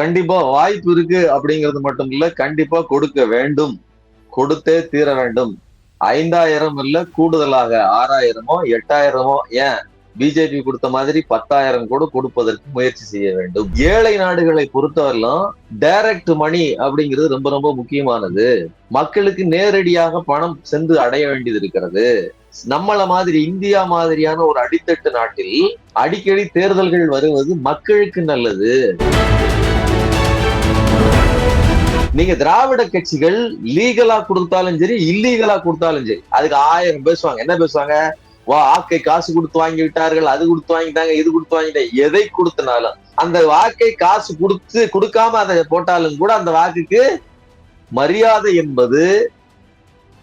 கண்டிப்பா வாய்ப்பு இருக்கு அப்படிங்கிறது மட்டும் இல்ல கண்டிப்பா கொடுக்க வேண்டும். கொடுத்தே தீர வேண்டும். ஐந்தாயிரம் இல்ல கூடுதலாக ஆறாயிரமோ எட்டாயிரமோ ஏன்? பிஜேபி கொடுத்த மாதிரி பத்தாயிரம் கூட கொடுப்பதற்கு முயற்சி செய்ய வேண்டும். ஏழை நாடுகளை பொறுத்தவரையிலும் டைரக்ட் மணி அப்படிங்கிறது ரொம்ப ரொம்ப முக்கியமானது. மக்களுக்கு நேரடியாக பணம் சென்று அடைய வேண்டியது இருக்கிறது. நம்மள மாதிரி இந்தியா மாதிரியான ஒரு அடித்தட்டு நாட்டில் அடிக்கடி தேர்தல்கள் வருவது மக்களுக்கு நல்லது. நீங்க திராவிட கட்சிகள் லீகலா கொடுத்தாலும் சரி இல்லீகலா கொடுத்தாலும் சரி அதுக்கு ஆயிரம் பேசுவாங்க என்ன பேசுவாங்க வா வாக்கை காசு கொடுத்து வாங்கி விட்டார்கள் அது கொடுத்து வாங்கிட்டாங்க இது கொடுத்து வாங்கிட்டாங்க எதை கொடுத்தனாலும் அந்த வாக்கை காசு கொடுத்து கொடுக்காம அதை போட்டாலும் கூட அந்த வாக்குக்கு மரியாதை என்பது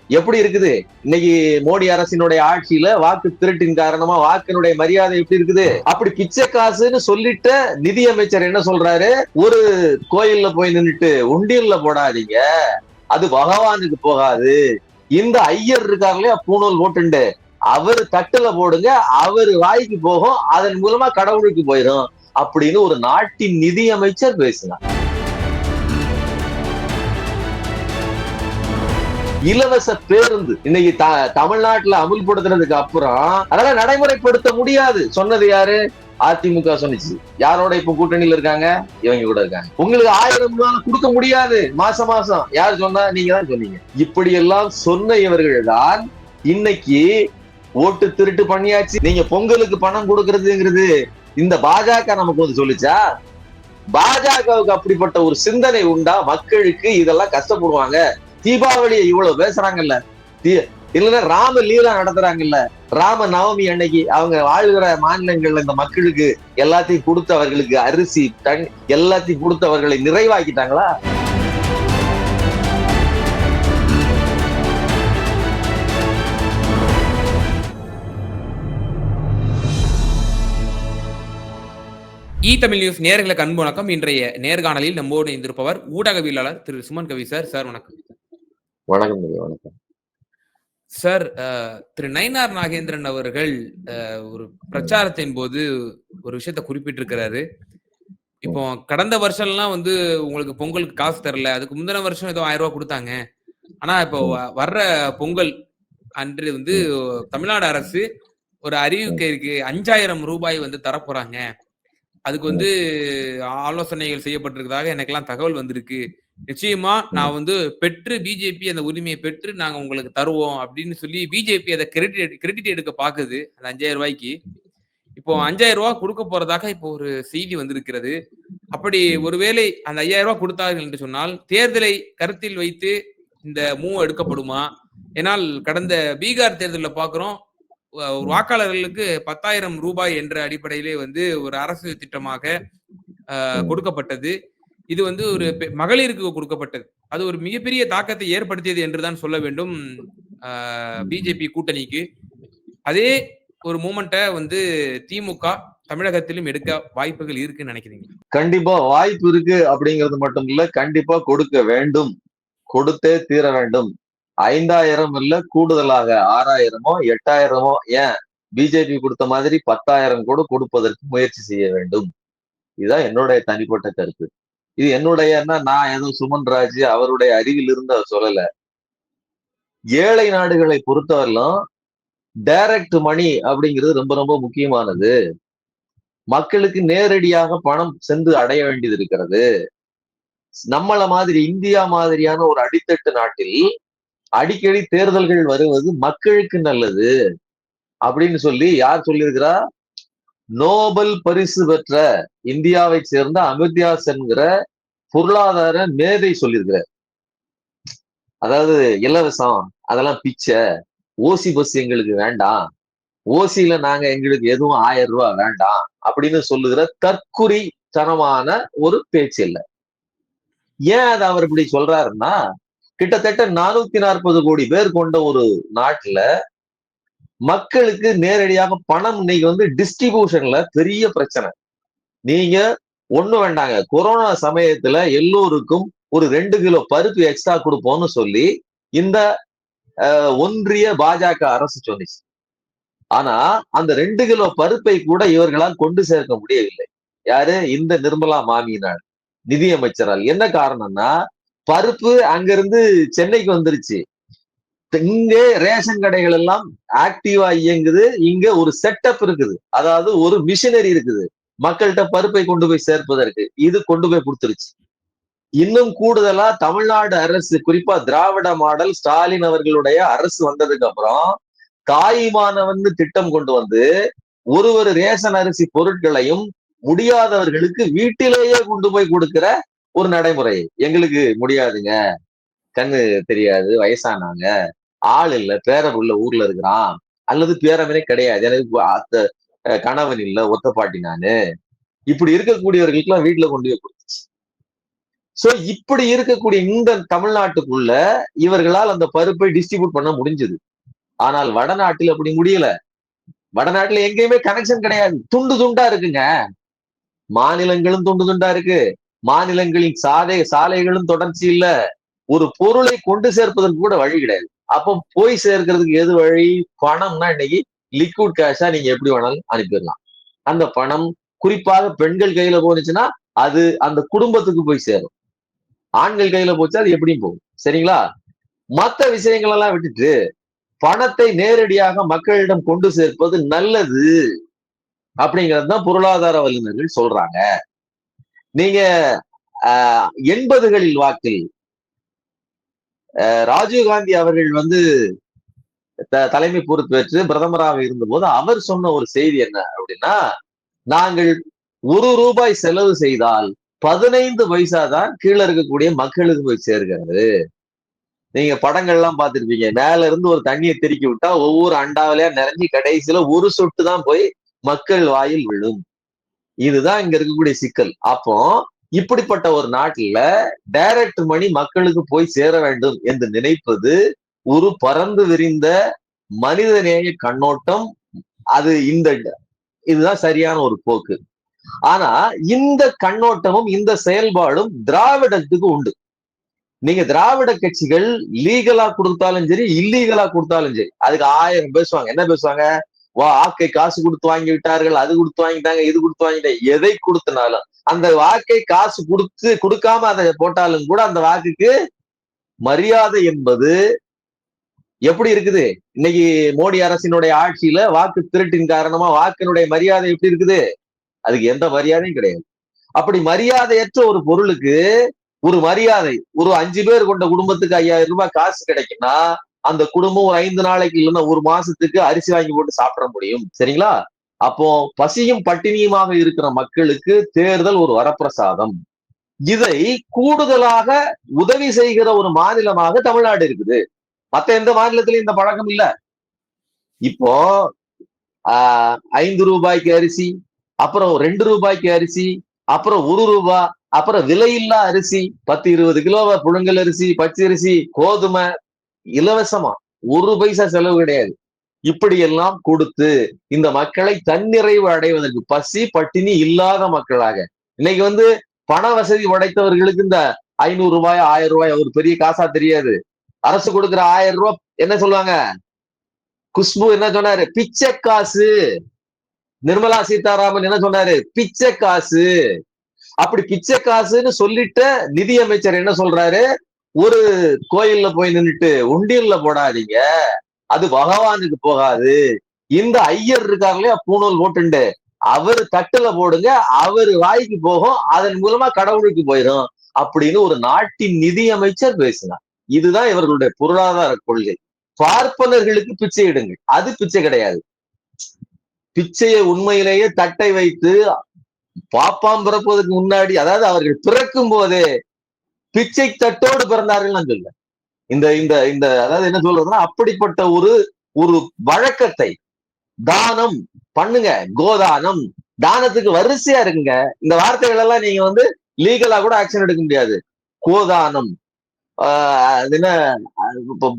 எப்படி இருக்குது? இன்னைக்கு மோடி அரசினுடைய ஆட்சியில வாக்கு திருட்டின் காரணமா வாக்கினுடைய மரியாதை எப்படி இருக்குது? அப்படி பிச்சை காசுன்னு சொல்லிட்ட நிதியமைச்சர் என்ன சொல்றாரு? ஒரு கோயில்ல போய் நின்னுட்டு உண்டியல்ல போடாதீங்க. அது பகவானுக்கு போகாது. இந்த ஐயர் இருக்காரு இல்லையா? பூணூல் போட்டுண்டு. அவர் தட்டுல போடுங்க அவர் வாய்க்கு போகும் அதன் மூலமா கடவுளுக்கு போயிடும் அப்படின்னு ஒரு நாட்டின் நிதியமைச்சர் பேசினார். இலவச பேருந்து. இன்னைக்கு த- தமிழ்நாட்டுல அமுல்படுத்துறதுக்கு அப்புறம் அதெல்லாம் நடைமுறைப்படுத்த முடியாது. சொன்னது யாரு? அதிமுக சொன்னிச்சு. யாரோட இப்ப கூட்டணியில இருக்காங்க? இவங்க கூட இருக்காங்க. உங்களுக்கு ஆயிரம் ரூபாய் கொடுக்க முடியாது. மாசம் மாசம். யார் சொன்னா? நீங்க தான் சொன்னீங்க. இப்படி எல்லாம் சொன்ன இவர்கள் தான் இன்னைக்கு ஓட்டு திருட்டு பண்ணியாச்சு. நீங்க பொங்கலுக்கு பணம் கொடுக்கறதுங்கிறது இந்த பாஜக நமக்கு வந்து சொல்லுச்சா? பாஜகவுக்கு அப்படிப்பட்ட ஒரு சிந்தனை உண்டா? மக்களுக்கு இதெல்லாம் கஷ்டப்படுவாங்க. தீபாவளியை இவ்வளவு பேசுறாங்கல்ல? இல்லைன்னா ராம லீலா நடத்துறாங்கல்ல? ராம நவமி அன்னைக்கு அவங்க வாழ்கிற மாநிலங்கள்ல இந்த மக்களுக்கு எல்லாத்தையும் கொடுத்து அவர்களுக்கு அரிசி தண் எல்லாத்தையும் கொடுத்து அவர்களை நிறைவாக்கிட்டாங்களா? இ தமிழ் நியூஸ் நேர்களுக்கு அன்பு வணக்கம். இன்றைய நேர்காணலில் நம்மோடு இணைந்திருப்பவர் ஊடகவியலாளர் திரு சுமன் கவி சார். சார் வணக்கம். வணக்கம் வணக்கம். சார் திரு நயினார் நாகேந்திரன் அவர்கள் ஒரு பிரச்சாரத்தின் போது ஒரு விஷயத்த குறிப்பிட்டிருக்கிறாரு. இப்போ கடந்த வருஷம்லாம் வந்து உங்களுக்கு பொங்கலுக்கு காசு தரல. அதுக்கு முந்தின வருஷம் ஏதோ ஆயிரம் ரூபாய் கொடுத்தாங்க. ஆனா இப்போ வர்ற பொங்கல் அன்று வந்து தமிழ்நாடு அரசு ஒரு அறிவிக்கை இருக்கு அஞ்சாயிரம் ரூபாய் வந்து தரப்போறாங்க. அதுக்கு வந்து ஆலோசனைகள் செய்யப்பட்டிருக்கிறதாக எனக்கெல்லாம் தகவல் வந்திருக்கு. நிச்சயமா நான் வந்து பெற்று பிஜேபி அந்த உரிமையை பெற்று நாங்க உங்களுக்கு தருவோம் அப்படின்னு சொல்லி பிஜேபி அதை கிரெடிட் கிரெடிட் எடுக்க பாக்குது. அந்த அஞ்சாயிரம் ரூபாய்க்கு. இப்போ அஞ்சாயிரம் ரூபாய் கொடுக்க போறதாக இப்போ ஒரு செய்தி வந்திருக்கிறது. அப்படி ஒருவேளை அந்த ஐயாயிரம் ரூபாய் கொடுத்தார்கள் என்று சொன்னால் தேர்தலை கருத்தில் வைத்து இந்த மூவ் எடுக்கப்படுமா? ஏனால் கடந்த பீகார் தேர்தலில் பார்க்கிறோம் ஒரு வாக்காளர்களுக்கு பத்தாயிரம் ரூபாய் என்ற அடிப்படையிலே வந்து ஒரு அரசு திட்டமாக கொடுக்கப்பட்டது. இது வந்து ஒரு மகளிருக்கு கொடுக்கப்பட்டது. அது ஒரு மிகப்பெரிய தாக்கத்தை ஏற்படுத்தியது என்றுதான் சொல்ல வேண்டும் பிஜேபி கூட்டணிக்கு. அதே ஒரு மூமெண்ட்டை வந்து திமுக தமிழகத்திலும் எடுக்க வாய்ப்புகள் இருக்குன்னு நினைக்கிறீங்க கண்டிப்பா வாய்ப்பு இருக்கு அப்படிங்கிறது மட்டும் இல்ல கண்டிப்பா கொடுக்க வேண்டும். கொடுத்தே தீர வேண்டும். ஐந்தாயிரம் இல்ல கூடுதலாக ஆறாயிரமோ எட்டாயிரமோ ஏன் பிஜேபி கொடுத்த மாதிரி பத்தாயிரம் கூட கொடுப்பதற்கு முயற்சி செய்ய வேண்டும். இதுதான் என்னுடைய தனிப்பட்ட கருத்து. இது என்னுடையன்னா நான் ஏதோ சுமன் ராஜ் அவருடைய அறிவில் இருந்து அவர் சொல்லல. ஏழை நாடுகளை பொறுத்தவரையிலும் டைரக்ட் மணி அப்படிங்கிறது ரொம்ப ரொம்ப முக்கியமானது. மக்களுக்கு நேரடியாக பணம் சென்று அடைய வேண்டியது இருக்கிறது. நம்மள மாதிரி இந்தியா மாதிரியான ஒரு அடித்தட்டு நாட்டில் அடிக்கடி தேர்தல்கள் வருவது மக்களுக்கு நல்லது அப்படின்னு சொல்லி யார் சொல்லியிருக்கிறா? நோபல் பரிசு பெற்ற இந்தியாவை சேர்ந்த அமிர்தியாஸ் என்கிற பொருளாதார மேதை சொல்லியிருக்கிறார். அதாவது இலவசம் அதெல்லாம் பிச்சை ஓசி பஸ் எங்களுக்கு வேண்டாம். ஓசியில நாங்க எங்களுக்கு எதுவும் ஆயிரம் ரூபாய் வேண்டாம் அப்படின்னு சொல்லுகிற தற்குறி தனமான ஒரு பேச்சு இல்லை. ஏன் அதை அவர் இப்படி சொல்றாருன்னா கிட்டத்தட்ட நானூத்தி நாற்பது கோடி பேர் கொண்ட ஒரு நாட்டுல மக்களுக்கு நேரடியாக பணம் இன்னைக்கு வந்து டிஸ்ட்ரிபியூஷன்ல பெரிய பிரச்சனை. நீங்க ஒண்ணு வேண்டாங்க. கொரோனா சமயத்துல எல்லோருக்கும் ஒரு ரெண்டு கிலோ பருப்பு எக்ஸ்ட்ரா கொடுப்போம்னு சொல்லி இந்த ஒன்றிய பாஜக அரசு சொன்னிச்சு. ஆனா அந்த ரெண்டு கிலோ பருப்பை கூட இவர்களால் கொண்டு சேர்க்க முடியவில்லை. யாரு? இந்த நிர்மலா மாமியினால் நிதியமைச்சரால். என்ன காரணம்னா பருப்பு அங்கிருந்து சென்னைக்கு வந்துருச்சு. இங்க ரேஷன் கடைகள் எல்லாம் ஆக்டிவா இயங்குது. இங்க ஒரு செட்டப் இருக்குது. அதாவது ஒரு மிஷினரி இருக்குது. மக்கள்கிட்ட பருப்பை கொண்டு போய் சேர்ப்பதற்கு. இது கொண்டு போய் கொடுத்துருச்சு. இன்னும் கூடுதலா தமிழ்நாடு அரசு குறிப்பா திராவிட மாடல் ஸ்டாலின் அவர்களுடைய அரசு வந்ததுக்கு அப்புறம் தாய்மானவன் திட்டம் கொண்டு வந்து ஒரு ஒரு ரேஷன் அரிசி பொருட்களையும் முடியாதவர்களுக்கு வீட்டிலேயே கொண்டு போய் கொடுக்கிற ஒரு நடைமுறை. எங்களுக்கு முடியாதுங்க. கண்ணு தெரியாது வயசானாங்க. ஆள் இல்ல பேரன் உள்ள ஊர்ல இருக்கிறான். அல்லது பேரவனே கிடையாது. எனக்கு அத்த கணவன் இல்ல ஒத்த பாட்டி நானு. இப்படி இருக்கக்கூடியவர்களுக்கு எல்லாம் வீட்டுல கொண்டு போய் கொடுத்துச்சு. சோ இப்படி இருக்கக்கூடிய இந்த தமிழ்நாட்டுக்குள்ள இவர்களால் அந்த பருப்பை டிஸ்ட்ரிபியூட் பண்ண முடிஞ்சது. ஆனால் வடநாட்டில் அப்படி முடியல. வடநாட்டுல எங்கேயுமே கனெக்ஷன் கிடையாது. துண்டு துண்டா இருக்குங்க. மாநிலங்களும் துண்டு துண்டா இருக்கு. மாநிலங்களின் சாலை சாலைகளும் தொடர்ச்சி இல்ல. ஒரு பொருளை கொண்டு சேர்ப்பதற்கு கூட வழி கிடையாது. அப்போ போய் சேர்க்கிறதுக்கு எது வழி? பணம்னா இன்னைக்கு லிக்விட் கேஷா நீங்க எப்படி வேணாலும் அனுப்பிடலாம். அந்த பணம் குறிப்பாக பெண்கள் கையில போனுச்சுன்னா அது அந்த குடும்பத்துக்கு போய் சேரும். ஆண்கள் கையில போச்சு அது எப்படியும் போகும். சரிங்களா? மத்த விஷயங்கள் எல்லாம் விட்டுட்டு பணத்தை நேரடியாக மக்களிடம் கொண்டு சேர்ப்பது நல்லது. அப்படிங்கிறது தான் பொருளாதார வல்லுநர்கள் சொல்றாங்க. நீங்க எண்பதுகளில் வாக்கில் ராஜீவ்காந்தி அவர்கள் வந்து தலைமை பொறுத்து வச்சு பிரதமராக இருந்தபோது அவர் சொன்ன ஒரு செய்தி என்ன அப்படின்னா நாங்கள் ஒரு ரூபாய் செலவு செய்தால் பதினைந்து பைசா தான் கீழே இருக்கக்கூடிய மக்களுக்கு போய் சேர்கிறது. நீங்க படங்கள்லாம் பார்த்திருப்பீங்க. மேல இருந்து ஒரு தண்ணியை திருக்கி விட்டா ஒவ்வொரு அண்டாவிலையா நிறைஞ்சி கடைசியில ஒரு சொட்டு தான் போய் மக்கள் வாயில் விழும். இதுதான் இங்க இருக்கக்கூடிய சிக்கல். அப்போ இப்படிப்பட்ட ஒரு நாட்டுல டைரக்ட் மணி மக்களுக்கு போய் சேர வேண்டும் என்று நினைப்பது ஒரு பறந்து விரிந்த மனிதநேய கண்ணோட்டம். அது இந்த இதுதான் சரியான ஒரு போக்கு. ஆனா இந்த கண்ணோட்டமும் இந்த செயல்பாடும் திராவிடத்துக்கு உண்டு. நீங்க திராவிட கட்சிகள் லீகலா கொடுத்தாலும் சரி இல்லீகலா கொடுத்தாலும் சரி அதுக்கு ஆயிரம் பேசுவாங்க. என்ன பேசுவாங்க? வா வாக்கை காசு கொடுத்து வாங்கி விட்டார்கள் அது கொடுத்து வாங்கிட்டாங்க இது கொடுத்து வாங்கிட்டாங்க எதை கொடுத்தனாலும். அந்த வாக்கை காசு கொடுத்து கொடுக்காம அதை போட்டாலும் கூட அந்த வாக்குக்கு மரியாதை என்பது எப்படி இருக்குது? இன்னைக்கு மோடி அரசினுடைய ஆட்சியில வாக்கு திருட்டின் காரணமா வாக்கினுடைய மரியாதை எப்படி இருக்குது? அதுக்கு எந்த மரியாதையும் கிடையாது. அப்படி மரியாதையற்ற ஒரு பொருளுக்கு ஒரு மரியாதை ஒரு அஞ்சு பேர் கொண்ட குடும்பத்துக்கு ஐயாயிரம் ரூபாய் காசு கிடைக்கும்னா அந்த குடும்பம் ஒரு ஐந்து நாளைக்கு இல்லைன்னா ஒரு மாசத்துக்கு அரிசி வாங்கி போட்டு சாப்பிட முடியும். சரிங்களா? அப்போ பசியும் பட்டினியுமாக இருக்கிற மக்களுக்கு தேர்தல் ஒரு வரப்பிரசாதம். இதை கூடுதலாக உதவி செய்கிற ஒரு மாநிலமாக தமிழ்நாடு இருக்குது. மத்த எந்த மாநிலத்திலும் இந்த பழக்கம் இல்ல. இப்போ ஆஹ் ஐந்து ரூபாய்க்கு அரிசி அப்புறம் ரெண்டு ரூபாய்க்கு அரிசி அப்புறம் ஒரு ரூபா அப்புறம் விலையில்லா அரிசி பத்து இருபது கிலோ புழுங்கல் அரிசி பச்சரிசி கோதுமை இலவசமா ஒரு பைசா செலவு கிடையாது. இப்படியெல்லாம் கொடுத்து இந்த மக்களை தன்னிறைவு அடைவதற்கு பசி பட்டினி இல்லாத மக்களாக. இன்னைக்கு வந்து பண வசதி உடைத்தவர்களுக்கு இந்த ஐநூறு ரூபாய் ஆயிரம் ரூபாய் ஒரு பெரிய காசா தெரியாது. அரசு கொடுக்குற ஆயிரம் ரூபாய் என்ன சொல்லுவாங்க? குஷ்பு என்ன சொன்னாரு? பிச்சை காசு. நிர்மலா சீதாராமன் என்ன சொன்னாரு? பிச்சை காசு. அப்படி பிச்சை காசுன்னு சொல்லிட்ட நிதியமைச்சர் என்ன சொல்றாரு? ஒரு கோயில்ல போய் நின்றுட்டு உண்டியல்ல போடாதீங்க. அது பகவானுக்கு போகாது. இந்த ஐயர் இருக்காருலையா பூணூல் போட்டுண்டு. அவரு தட்டுல போடுங்க அவரு வாய்க்கு போகும் அதன் மூலமா கடவுளுக்கு போயிடும் அப்படின்னு ஒரு நாட்டின் நிதியமைச்சர் பேசினார். இதுதான் இவர்களுடைய பொருளாதார கொள்கை. பார்ப்பனர்களுக்கு பிச்சை இடுங்கள் அது பிச்சை கிடையாது. பிச்சையை உண்மையிலேயே தட்டை வைத்து பாப்பாம் பிறப்பதற்கு முன்னாடி அதாவது அவர்கள் பிறக்கும் போதே பிச்சை தட்டோடு பிறந்தார்கள் நான் சொல்ல இந்த இந்த இந்த அதாவது என்ன சொல்றதுன்னா அப்படிப்பட்ட ஒரு ஒரு வழக்கத்தை தானம் பண்ணுங்க கோதானம். தானத்துக்கு வரிசையா இருக்குங்க. இந்த வார்த்தைகள் எல்லாம் நீங்க வந்து லீகலா கூட ஆக்ஷன் எடுக்க முடியாது. கோதானம் என்ன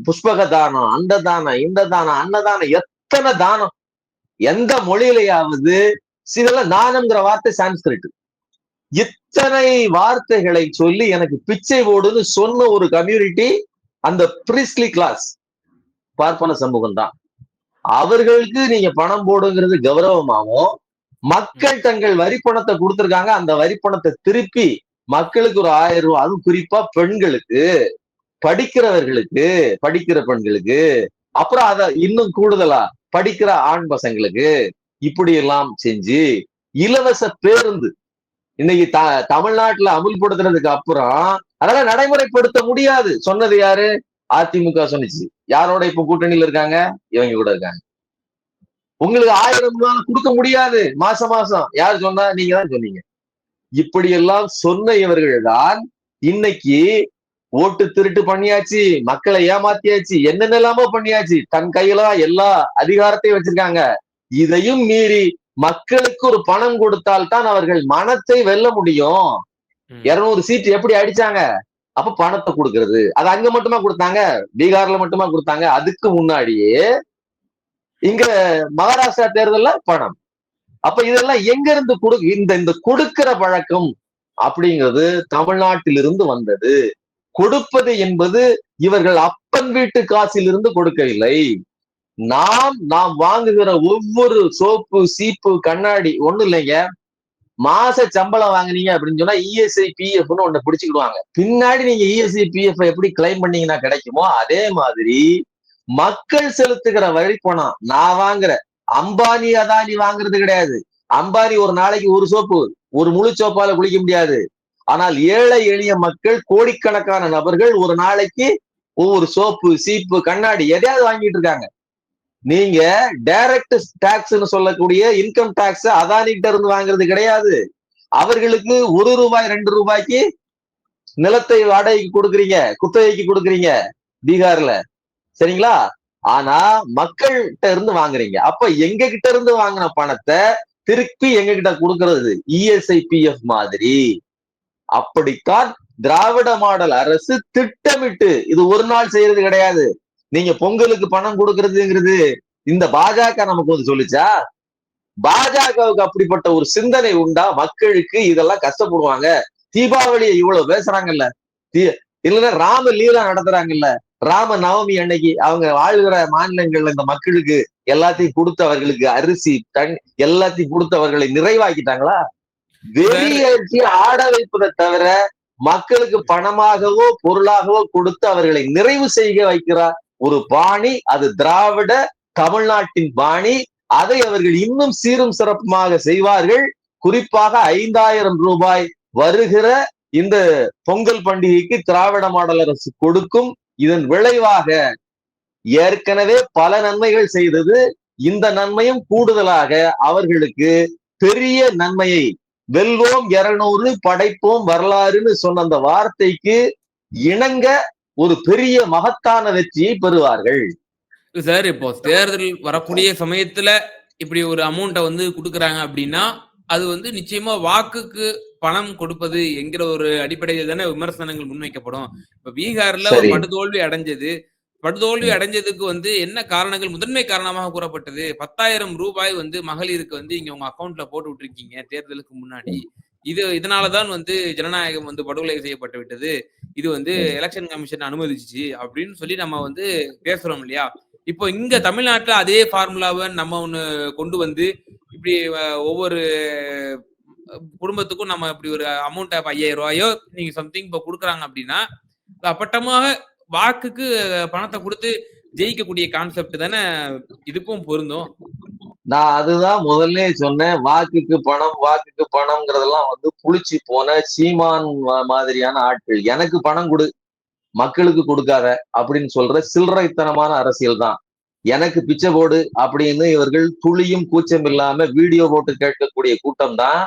புஷ்பக தானம் அந்த தானம் இந்த தானம் அன்னதானம் எத்தனை தானம்? எந்த மொழியிலையாவது இதெல்லாம் தானம்ங்கிற வார்த்தை சான்ஸ்கிரிட். இத்தனை வார்த்தைகளை சொல்லி எனக்கு பிச்சை போடுன்னு சொன்ன ஒரு கம்யூனிட்டி அந்த பிரிஸ்லி கிளாஸ் பார்ப்பன சமூகம் தான். அவர்களுக்கு நீங்க பணம் போடுங்கிறது கௌரவமாகவும் மக்கள் தங்கள் வரி பணத்தை கொடுத்திருக்காங்க அந்த வரி பணத்தை திருப்பி மக்களுக்கு ஒரு ஆயிரம் ரூபாய் அதுவும் குறிப்பா பெண்களுக்கு படிக்கிறவர்களுக்கு படிக்கிற பெண்களுக்கு அப்புறம் அத இன்னும் கூடுதலா படிக்கிற ஆண் பசங்களுக்கு இப்படி எல்லாம் செஞ்சு இலவச பேருந்து இன்னைக்கு த தமிழ்நாட்டுல அமுல்படுத்துறதுக்கு அப்புறம் அதெல்லாம் நடைமுறைப்படுத்த முடியாது. சொன்னது யாரு? அதிமுக சொன்னிச்சு. யாரோட இப்ப கூட்டணியில இருக்காங்க? இவங்க கூட இருக்காங்க. உங்களுக்கு ஆயிரம் ரூபாய் கொடுக்க முடியாது. மாசம் மாசம். யார் சொன்னா? நீங்க தான் சொன்னீங்க. இப்படி எல்லாம் சொன்ன இவர்கள் தான் இன்னைக்கு ஓட்டு திருட்டு பண்ணியாச்சு. மக்களை ஏமாத்தியாச்சு. என்னென்னலாமோ பண்ணியாச்சு. தன் கையில எல்லா அதிகாரத்தையும் வச்சிருக்காங்க. இதையும் மீறி மக்களுக்கு ஒரு பணம் கொடுத்தால் தான் அவர்கள் மனத்தை வெல்ல முடியும். இருநூறு சீட் எப்படி அடிச்சாங்க? அப்ப பணத்தை கொடுக்கறது. அது அங்க மட்டுமா கொடுத்தாங்க? பீகார்ல மட்டுமா கொடுத்தாங்க? அதுக்கு முன்னாடியே இங்க மகாராஷ்டிரா தேர்தல்ல பணம். அப்ப இதெல்லாம் எங்க இருந்து கொடு இந்த இந்த கொடுக்கிற பழக்கம் அப்படிங்கிறது தமிழ்நாட்டிலிருந்து வந்தது. கொடுப்பது என்பது இவர்கள் அப்பன் வீட்டு காசிலிருந்து கொடுக்கவில்லை. நாம் நாம் வாங்குகிற ஒவ்வொரு சோப்பு சீப்பு கண்ணாடி ஒண்ணும் இல்லைங்க. மாச சம்பளம் வாங்குனீங்க அப்படின்னு சொன்னா இஎஸ்ஐ பிஎஃப்னு ஒண்ணு பிடிச்சுக்கிடுவாங்க. பின்னாடி நீங்க இஎஸ்ஐ பிஎஃப் எப்படி கிளைம் பண்ணீங்கன்னா கிடைக்குமோ அதே மாதிரி மக்கள் செலுத்துகிற வரி பணம் நான் வாங்குற. அம்பானி அதானி வாங்குறது கிடையாது. அம்பானி ஒரு நாளைக்கு ஒரு சோப்பு ஒரு முழு சோப்பால குளிக்க முடியாது. ஆனால் ஏழை எளிய மக்கள் கோடிக்கணக்கான நபர்கள் ஒரு நாளைக்கு ஒவ்வொரு சோப்பு சீப்பு கண்ணாடி எதையாவது வாங்கிட்டு இருக்காங்க. நீங்க டைரக்ட் டாக்ஸ்னு சொல்லக்கூடிய இன்கம் டாக்ஸ் அதானிகிட்ட இருந்து வாங்குறது கிடையாது. அவர்களுக்கு ஒரு ரூபாய் ரெண்டு ரூபாய்க்கு நிலத்தை வாடகைக்கு கொடுக்குறீங்க குத்தகைக்கு கொடுக்குறீங்க பீகார்ல. சரிங்களா? ஆனா மக்கள்கிட்ட இருந்து வாங்குறீங்க. அப்ப எங்க கிட்ட இருந்து வாங்கின பணத்தை திருப்பி எங்க கிட்ட கொடுக்கறது இஎஸ்ஐ பிஎஃப் மாதிரி. அப்படித்தான் திராவிட மாடல் அரசு திட்டமிட்டு இது ஒரு நாள் செய்யறது கிடையாது. நீங்க பொங்கலுக்கு பணம் கொடுக்கறதுங்கிறது இந்த பாஜக நமக்கு வந்து சொல்லிச்சா? பாஜகவுக்கு அப்படிப்பட்ட ஒரு சிந்தனை உண்டா? மக்களுக்கு இதெல்லாம் கஷ்டப்படுவாங்க. தீபாவளியை இவ்வளவு பேசுறாங்கல்ல. தீ இல்லைன்னா ராம லீலா நடத்துறாங்கல்ல. ராம நவமி அன்னைக்கு அவங்க வாழ்கிற மாநிலங்கள்ல இந்த மக்களுக்கு எல்லாத்தையும் கொடுத்தவர்களுக்கு அரிசி தன் எல்லாத்தையும் கொடுத்தவர்களை நிறைவாக்கிட்டாங்களா? வெளியேற்றி ஆட வைப்பதை தவிர மக்களுக்கு பணமாகவோ பொருளாகவோ கொடுத்து அவர்களை நிறைவு செய்ய வைக்கிறார் ஒரு பாணி அது திராவிட தமிழ்நாட்டின் பாணி. அதை அவர்கள் இன்னும் சீரும் சிறப்புமாக செய்வார்கள். குறிப்பாக ஐந்தாயிரம் ரூபாய் வருகிற இந்த பொங்கல் பண்டிகைக்கு திராவிட மாடல் அரசு கொடுக்கும். இதன் விளைவாக ஏற்கனவே பல நன்மைகள் செய்தது. இந்த நன்மையும் கூடுதலாக அவர்களுக்கு பெரிய நன்மையை வெல்வோம் இருநூறு படைப்போம் வரலாறுன்னு சொன்ன அந்த வார்த்தைக்கு இணங்க ஒரு பெரிய மகத்தான வெற்றியை பெறுவார்கள். சார் இப்போ தேர்தல் வரக்கூடிய சமயத்துல இப்படி ஒரு அமௌண்ட்டை வந்து கொடுக்குறாங்க அப்படின்னா அது வந்து நிச்சயமா வாக்குக்கு பணம் கொடுப்பது என்கிற ஒரு அடிப்படையில் தானே விமர்சனங்கள் முன்வைக்கப்படும். இப்ப பீகார்ல ஒரு. படுதோல்வி அடைஞ்சது. படுதோல்வி அடைஞ்சதுக்கு வந்து என்ன காரணங்கள்? முதன்மை காரணமாக கூறப்பட்டது. பத்தாயிரம் ரூபாய் வந்து மகளிருக்கு வந்து இங்க உங்க அக்கவுண்ட்ல போட்டு விட்டுருக்கீங்க தேர்தலுக்கு முன்னாடி. இது இதனாலதான் வந்து ஜனநாயகம் வந்து படுகொலை செய்யப்பட்டு விட்டது இது வந்து எலெக்ஷன் கமிஷன் அனுமதிச்சு அப்படின்னு சொல்லி நம்ம வந்து பேசுறோம் இல்லையா? இப்போ இங்க தமிழ்நாட்டுல அதே ஃபார்முலாவை நம்ம ஒண்ணு கொண்டு வந்து இப்படி ஒவ்வொரு குடும்பத்துக்கும் நம்ம இப்படி ஒரு அமௌண்ட் ஐயாயிரம் ரூபாயோ நீங்க சம்திங் இப்போ கொடுக்குறாங்க அப்படின்னா அப்பட்டமாக வாக்குக்கு பணத்தை கொடுத்து ஜெயிக்கக்கூடிய கான்செப்ட் தானே இதுக்கும் பொருந்தும். நான் அதுதான் முதல்ல சொன்னேன் வாக்குக்கு பணம் வாக்குக்கு பணம்ங்கிறதெல்லாம் வந்து புளிச்சு போன சீமான் மாதிரியான ஆட்கள். எனக்கு பணம் கொடு மக்களுக்கு கொடுக்காத அப்படின்னு சொல்ற சில்லறைத்தனமான அரசியல் தான். எனக்கு பிச்சை போடு அப்படின்னு இவர்கள் துளியும் கூச்சம் இல்லாம வீடியோ போட்டு கேட்கக்கூடிய கூட்டம் தான்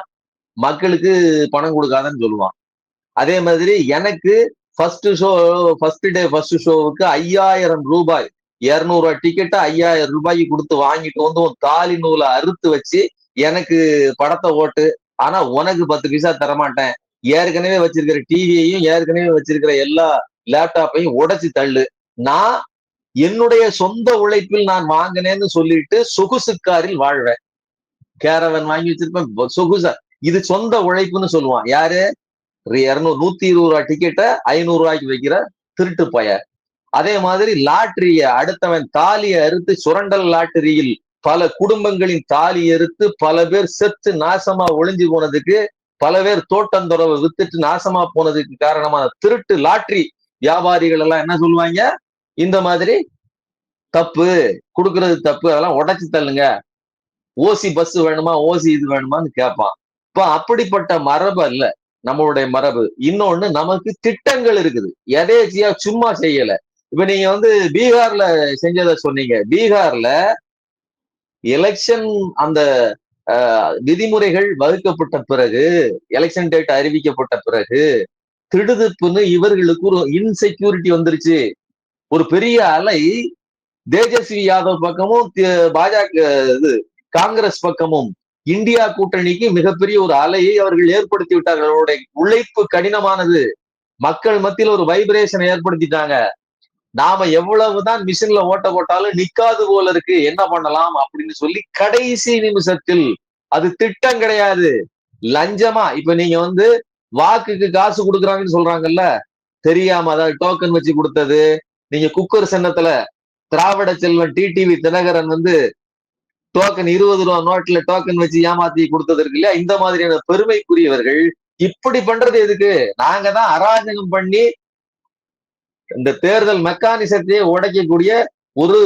மக்களுக்கு பணம் கொடுக்காதன்னு சொல்லுவான். அதே மாதிரி எனக்கு first show first day first ஷோவுக்கு ஐயாயிரம் ரூபாய் இரநூறுவா டிக்கெட்டை ஐயாயிரம் ரூபாய்க்கு கொடுத்து வாங்கிட்டு வந்து உன் தாலி நூலை அறுத்து வச்சு எனக்கு படத்தை ஓட்டு. ஆனா உனக்கு பத்து பைசா தரமாட்டேன். ஏற்கனவே வச்சிருக்கிற டிவியையும் ஏற்கனவே வச்சிருக்கிற எல்லா லேப்டாப்பையும் உடைச்சு தள்ளு. நான் என்னுடைய சொந்த உழைப்பில் நான் வாங்கினேன்னு சொல்லிட்டு சொகுசுக்காரில் வாழ்வேன். கேரவன் வாங்கி வச்சிருப்பேன். சொகுசா. இது சொந்த உழைப்புன்னு சொல்லுவான். யாரு? இருநூறு நூத்தி இருபது ரூபா டிக்கெட்டை ஐநூறு ரூபாய்க்கு வைக்கிற திருட்டு பய அதே மாதிரி லாட்டரிய அடுத்தவன் தாலியை அறுத்து சுரண்டல் லாட்டரியில் பல குடும்பங்களின் தாலி அறுத்து பல பேர் செத்து நாசமா ஒளிஞ்சு போனதுக்கு பல பேர் தோட்டந்துறவை வித்துட்டு நாசமா போனதுக்கு காரணமான திருட்டு லாட்ரி வியாபாரிகள் எல்லாம் என்ன சொல்லுவாங்க? இந்த மாதிரி தப்பு கொடுக்கறது தப்பு அதெல்லாம் உடைச்சு தள்ளுங்க. ஓசி பஸ் வேணுமா ஓசி இது வேணுமான்னு கேட்பான். இப்ப அப்படிப்பட்ட மரபு அல்ல நம்மளுடைய மரபு. இன்னொன்னு நமக்கு திட்டங்கள் இருக்குது. எதேச்சியா சும்மா செய்யல. இப்ப நீங்க வந்து பீகார்ல செஞ்சதை சொன்னீங்க. பீகார்ல எலெக்ஷன் அந்த விதிமுறைகள் வகுக்கப்பட்ட பிறகு எலெக்ஷன் டேட் அறிவிக்கப்பட்ட பிறகு திடுதிப்புன்னு இவர்களுக்கு ஒரு இன்செக்யூரிட்டி வந்துருச்சு. ஒரு பெரிய அலை தேஜஸ்வி யாதவ் பக்கமும் பாஜக இது காங்கிரஸ் பக்கமும் இந்தியா கூட்டணிக்கு மிகப்பெரிய ஒரு அலையை அவர்கள் ஏற்படுத்தி விட்டார்கள். அவருடைய உழைப்பு கடினமானது. மக்கள் மத்தியில் ஒரு வைப்ரேஷனை ஏற்படுத்திட்டாங்க. நாம எவ்வளவுதான் மிஷின்ல ஓட்ட போட்டாலும் நிக்காது போல இருக்கு. என்ன பண்ணலாம் அப்படின்னு சொல்லி கடைசி நிமிஷத்தில் அது திட்டம் கிடையாது. லஞ்சமா? இப்ப நீங்க வந்து வாக்குக்கு காசு கொடுக்குறாங்கன்னு சொல்றாங்கல்ல? தெரியாம அதாவது டோக்கன் வச்சு கொடுத்தது. நீங்க குக்கர் சின்னத்துல திராவிட செல்வன் டிடிவி தினகரன் வந்து டோக்கன் இருபது ரூபா நோட்ல டோக்கன் வச்சு ஏமாத்தி கொடுத்தது இருக்கு இல்லையா? இந்த மாதிரியான பெருமைக்குரியவர்கள் இப்படி பண்றது எதுக்கு? நாங்க தான் அராஜகம் பண்ணி இந்த தேர்தல் மெக்கானிசத்தையே உடைக்கக்கூடிய ஒரு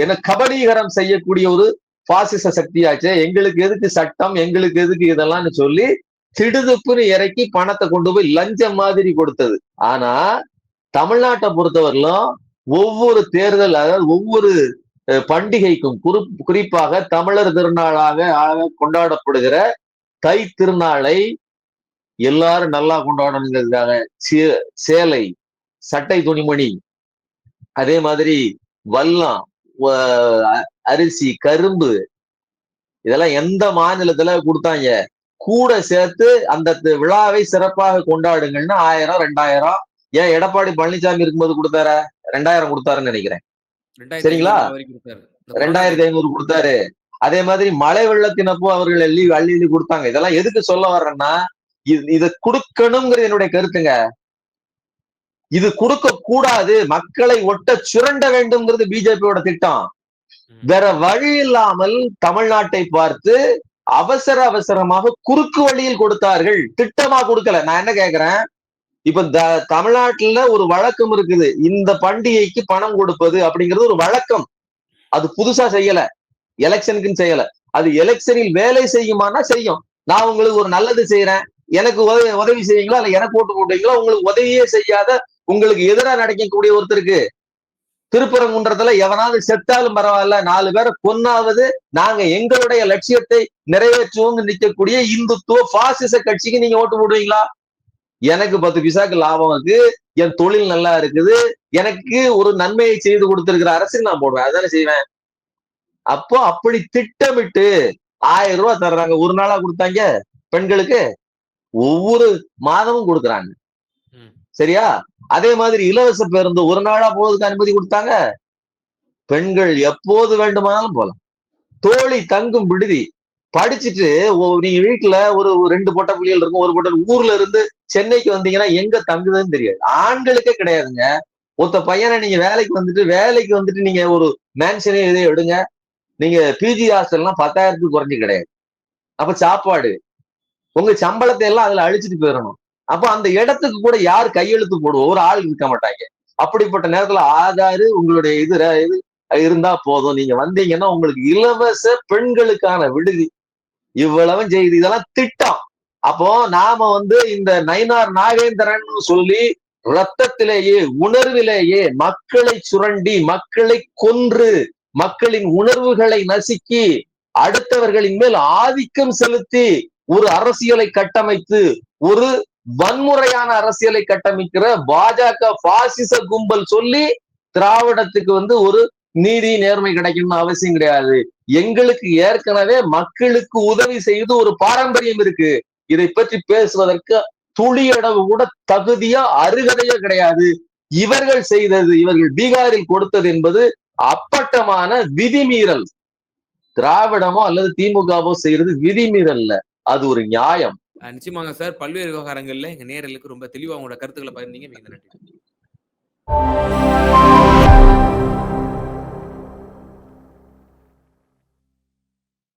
என்ன கபடீகரம் செய்யக்கூடிய ஒரு பாசிச சக்தியாச்சு. எங்களுக்கு எதுக்கு சட்டம்? எங்களுக்கு எதுக்கு இதெல்லாம்னு சொல்லி திடுதுப்புன்னு இறக்கி பணத்தை கொண்டு போய் லஞ்சம் மாதிரி கொடுத்தது. ஆனா தமிழ்நாட்டை பொறுத்தவரையிலும் ஒவ்வொரு தேர்தல் அதாவது ஒவ்வொரு அஹ், பண்டிகைக்கும் குறி குறிப்பாக தமிழர் திருநாளாக ஆக கொண்டாடப்படுகிற தை திருநாளை எல்லாரும் நல்லா கொண்டாடணுங்கிறதுக்காக சே- சேலை சட்டை துணிமணி. அதே மாதிரி வல்லம் அரிசி கரும்பு. இதெல்லாம் எந்த மாநிலத்துல கொடுத்தாங்க? கூட சேர்த்து அந்த விழாவை சிறப்பாக கொண்டாடுங்கள்னு ஆயிரம் ரெண்டாயிரம். ஏன் எடப்பாடி பழனிசாமி இருக்கும்போது கொடுத்தார? ரெண்டாயிரம் கொடுத்தாருன்னு நினைக்கிறேன். சரிங்களா? ரெண்டாயிரத்தி ஐநூறு கொடுத்தாரு. அதே மாதிரி மழை வெள்ளத்தினப்போ அவர்கள் அள்ளி அள்ளி கொடுத்தாங்க. இதெல்லாம் எதுக்கு சொல்ல வர்றேன்னா இது- இத கொடுக்கணுங்கிறது என்னுடைய கருத்துங்க. இது கொடுக்க கூடாது. மக்களை ஒட்ட சுரண்ட வேண்டும்ங்கிறது பிஜேபியோட திட்டம். வேற வழி இல்லாமல் தமிழ்நாட்டை பார்த்து அவசர அவசரமாக குறுக்கு வழியில் கொடுத்தார்கள். திட்டமா கொடுக்கல. நான் என்ன கேக்குறேன்? இப்ப தமிழ்நாட்டுல ஒரு வழக்கம் இருக்குது. இந்த பண்டிகைக்கு பணம் கொடுப்பது அப்படிங்கிறது ஒரு வழக்கம். அது புதுசா செய்யல. எலெக்ஷனுக்குன்னு செய்யல. அது எலெக்ஷனில் வேலை செய்யுமானா செய்யும். நான் உங்களுக்கு ஒரு நல்லது செய்யறேன் எனக்கு உதவி உதவி செய்வீங்களா இல்ல எனக்கு ஓட்டு போட்டீங்களா உங்களுக்கு உதவியே செய்யாத உங்களுக்கு எதிராக நடக்கக்கூடிய ஒருத்தருக்கு திருப்பரங்குன்றத்துல எவனாவது செத்தாலும் பரவாயில்ல நாலு பேரை கொன்னாவது நாங்க எங்களுடைய லட்சியத்தை நிறைவேற்றுவோம்னு நிக்கக்கூடிய இந்துத்துவ பாசிச கட்சிக்கு நீங்க ஓட்டு போடுவீங்களா? எனக்கு பத்து பிசாக்கு லாபம் இருக்கு என் தொழில் நல்லா இருக்குது எனக்கு ஒரு நன்மையை செய்து கொடுத்திருக்கிற அரசுக்கு நான் போடுவேன் அதானே செய்வேன். அப்போ அப்படி திட்டமிட்டு ஆயிரம் ரூபாய் தர்றாங்க ஒரு நாளா கொடுத்தாங்க பெண்களுக்கு ஒவ்வொரு மாதமும் கொடுக்குறாங்க. சரியா? அதே மாதிரி இலவச பேருந்து ஒரு நாளா போவதுக்கு அனுமதி கொடுத்தாங்க. பெண்கள் எப்போது வேண்டுமானாலும் போகலாம். தோழி தங்கும் விடுதி. படிச்சுட்டு நீங்க வீட்டுல ஒரு ஒரு ரெண்டு பொட்டை புள்ளிகள் இருக்கும். ஒரு பொட்டை ஊர்ல இருந்து சென்னைக்கு வந்தீங்கன்னா எங்க தங்குதுன்னு தெரியாது. ஆண்களுக்கே கிடையாதுங்க. ஒருத்த பையனை நீங்க வேலைக்கு வந்துட்டு வேலைக்கு வந்துட்டு நீங்க ஒரு மேன்ஷனே இதே எடுங்க. நீங்க பிஜி ஹாஸ்டல்லாம் பத்தாயிரத்துக்கு குறைஞ்சு கிடையாது. அப்ப சாப்பாடு. உங்க சம்பளத்தை எல்லாம் அதுல அழிச்சிட்டு போயிடணும். அப்ப அந்த இடத்துக்கு கூட யார் கையெழுத்து போடுவோம் ஒரு ஆள் இருக்க மாட்டாங்க. அப்படிப்பட்ட நேரத்துல ஆதாரு உங்களுடைய இது இது இருந்தா போதும். நீங்க வந்தீங்கன்னா உங்களுக்கு இலவச பெண்களுக்கான விடுதி. இவ்வளவும் செய்து இதெல்லாம் திட்டம். அப்போ நாம வந்து இந்த நயினார் நாகேந்திரன் சொல்லி ரத்தத்திலேயே உணர்விலேயே மக்களை சுரண்டி மக்களை கொன்று மக்களின் உணர்வுகளை நசுக்கி அடுத்தவர்களின் மேல் ஆதிக்கம் செலுத்தி ஒரு அரசியலை கட்டமைத்து ஒரு வன்முறையான அரசியலை கட்டமைக்கிற பாஜக பாசிச கும்பல் சொல்லி திராவிடத்துக்கு வந்து ஒரு நீதி நேர்மை கிடைக்கணும்னு அவசியம் கிடையாது. எங்களுக்கு ஏற்கனவே மக்களுக்கு உதவி செய்து ஒரு பாரம்பரியம் இருக்கு. இதை பற்றி பேசுவதற்கு துளியளவு கூட தகுதியா அருகதையோ கிடையாது. இவர்கள் செய்தது இவர்கள் பீகாரில் கொடுத்தது என்பது அப்பட்டமான விதிமீறல். திராவிடமோ அல்லது திமுகவோ செய்யறது விதிமீறல்ல அது ஒரு நியாயம். நிச்சயமாக சார். பல்வேறு விவகாரங்கள்ல எங்க நேரலுக்கு ரொம்ப தெளிவா உங்களோட கருத்துக்களை பகிர்ந்தீங்க. மிக நன்றி.